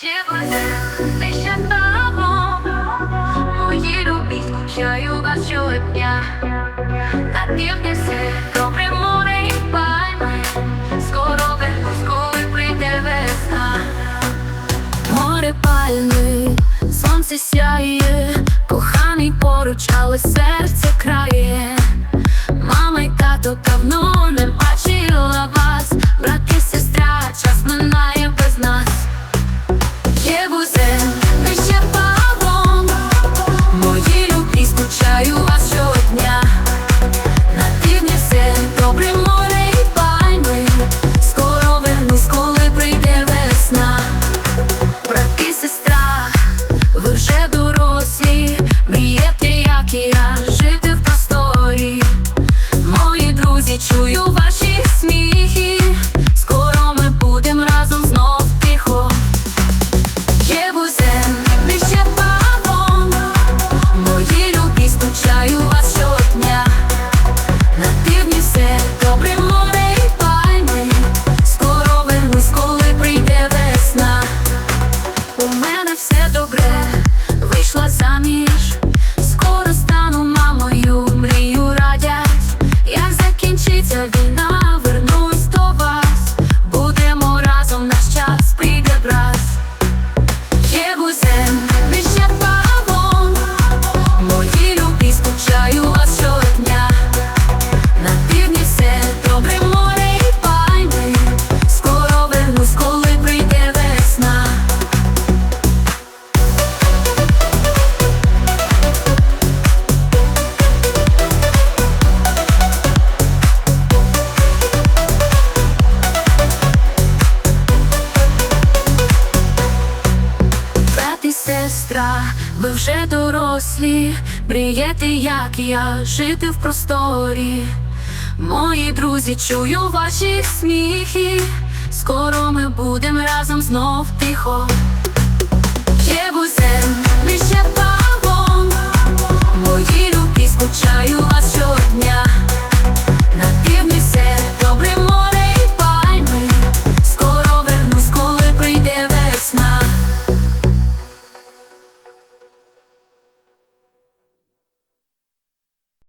Ще буде нижче того, мої любі скучаю вас щодня. На півдні добре море і пальми, скоро вернусь, коли прийде весна. Море пальми, сонце сяє, коханий поруч, але серце крає. Мама й тато давно не Відчую ваші сміхи. сестра, ви вже дорослі, мрієте, як я, жити в просторі. Мої друзі, чую ваші сміхи, скоро ми будемо разом знов тихо.